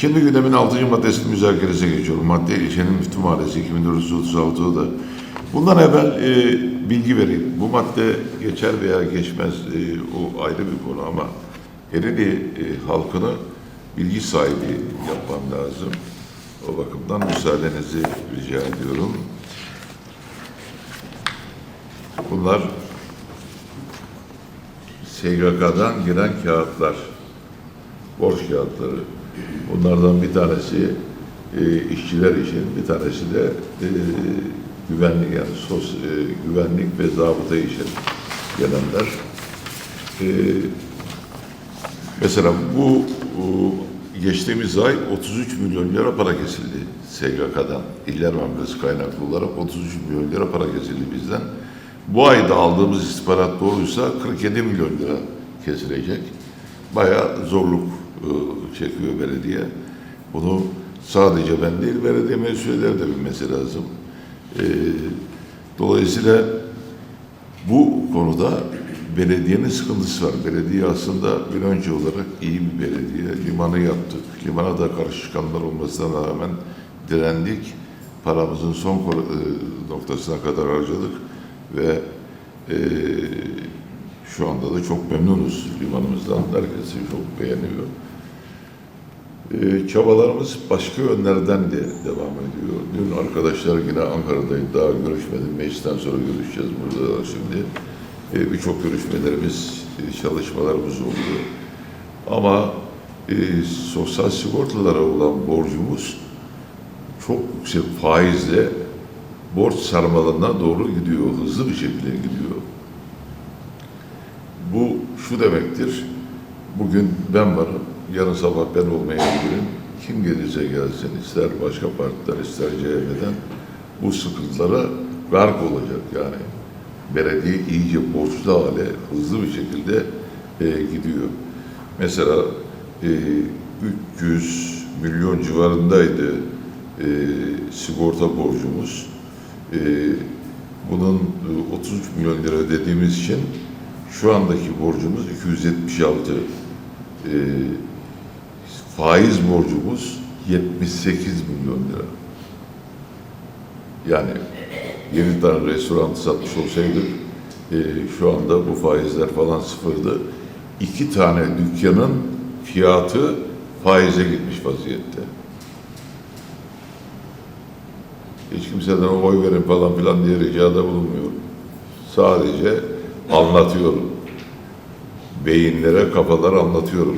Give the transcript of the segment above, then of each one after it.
Şimdi gündemin 6. maddesinin müzakeresine geçiyorum. Madde ilçenin müftü mahallesi 2436'da da. Bundan evvel e, bilgi vereyim. Bu madde geçer veya geçmez e, o ayrı bir konu ama Ereğli e, halkını bilgi sahibi yapmam lazım. O bakımdan müsaadenizi rica ediyorum. Bunlar SGK'dan gelen kağıtlar, borç kağıtları. Bunlardan bir tanesi e, işçiler için, bir tanesi de e, güvenlik yani sos, e, güvenlik ve zabıta için gelenler. E, mesela bu bu geçtiğimiz ay 33 milyon lira para kesildi SGK'dan. İller Bankası kaynaklı olarak 33 milyon lira para kesildi bizden. Bu ayda aldığımız istihbarat doğruysa 47 milyon lira kesilecek. Bayağı zorluk e, çekiyor belediye. Bunu sadece ben değil, belediye mesulleri de bilmesi lazım. E, dolayısıyla bu konuda belediyenin sıkıntısı var. Belediye aslında bir önce olarak iyi bir belediye. Limanı yaptık. Limana da karşı çıkanlar olmasına rağmen direndik. Paramızın son e, noktasına kadar harcadık ve e, şu anda da çok memnunuz limanımızdan. Herkes çok beğeniyor. E, çabalarımız başka yönlerden de devam ediyor. Dün arkadaşlar yine Ankara'daydı. Daha görüşmedim. Meclisten sonra görüşeceğiz burada şimdi. E, Birçok görüşmelerimiz, e, çalışmalarımız oldu. Ama e, sosyal sigortalara olan borcumuz çok yüksek faizle borç sarmalına doğru gidiyor. Hızlı bir şekilde gidiyor. Şu demektir. Bugün ben varım, yarın sabah ben olmayabilirim. Kim gelirse gelsin, ister başka partiden, ister CHP'den bu sıkıntılara gark olacak yani. Belediye iyice borçlu hale hızlı bir şekilde e, gidiyor. Mesela e, 300 milyon civarındaydı e, sigorta borcumuz. E, bunun e, 33 milyon lira ödediğimiz için şu andaki borcumuz 276. E, faiz borcumuz 78 milyon lira. Yani 7 tane restoran satmış olsaydık e, şu anda bu faizler falan sıfırdı. İki tane dükkanın fiyatı faize gitmiş vaziyette. Hiç kimseden oy verin falan filan diye ricada bulunmuyorum. Sadece anlatıyorum. Beyinlere, kafalara anlatıyorum.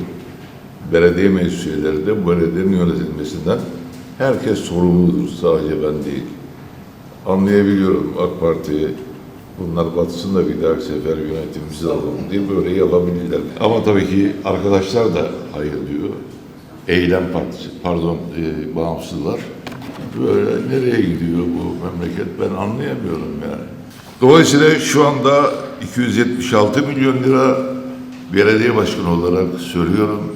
Belediye meclis üyeleri de belediyenin yönetilmesinden herkes sorumludur. Sadece ben değil. Anlayabiliyorum AK Parti'yi. Bunlar batsın da bir dahaki sefer yönetimimizi alalım diye böyle yapabilirler. Ama tabii ki arkadaşlar da hayır diyor. Eylem Partisi, pardon e, bağımsızlar. Böyle nereye gidiyor bu memleket ben anlayamıyorum yani. Dolayısıyla şu anda 276 milyon lira belediye başkanı olarak söylüyorum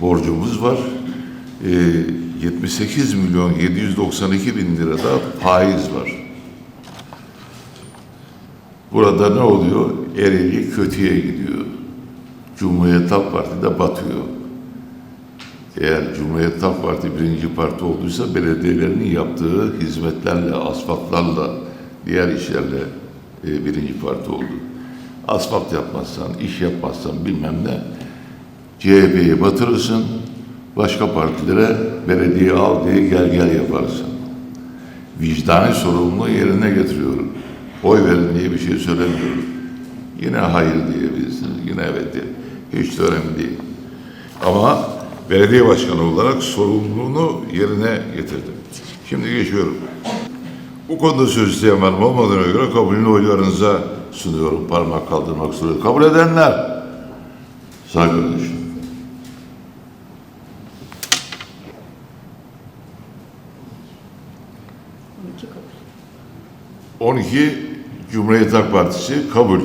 borcumuz var. Ee, 78 milyon 792 bin lira da faiz var. Burada ne oluyor? Ereğli kötüye gidiyor. Cumhuriyet Halk Parti de batıyor. Eğer Cumhuriyet Halk Parti birinci parti olduysa belediyelerinin yaptığı hizmetlerle, asfaltlarla, diğer işlerle e, birinci parti oldu. Asfalt yapmazsan, iş yapmazsan bilmem ne, CHP'yi batırırsın, başka partilere belediye al diye gel gel yaparsın. Vicdani sorumluluğu yerine getiriyorum. Oy verin diye bir şey söylemiyorum. Yine hayır diyebilirsiniz, yine evet diye. Hiç de önemli değil. Ama belediye başkanı olarak sorumluluğunu yerine getirdim. Şimdi geçiyorum. Bu konuda söz isteyen var olmadığına göre kabulünü oylarınıza sunuyorum. Parmak kaldırmak sureti. Kabul edenler saygı. 12 kabul. 12 Cumhuriyet Halk Partisi kabul.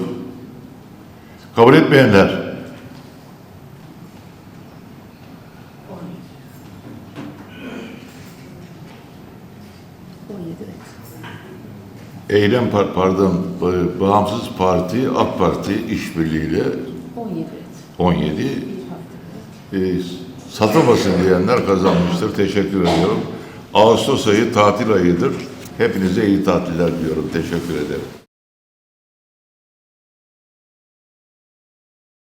Kabul etmeyenler 17 evet. Eylem Par- pardon Ba- Bağımsız Parti AK Parti işbirliğiyle 17 evet. 17 Bir e. Satılmasın diyenler kazanmıştır. Teşekkür ediyorum. Ağustos ayı tatil ayıdır. Hepinize iyi tatiller diyorum. Teşekkür ederim.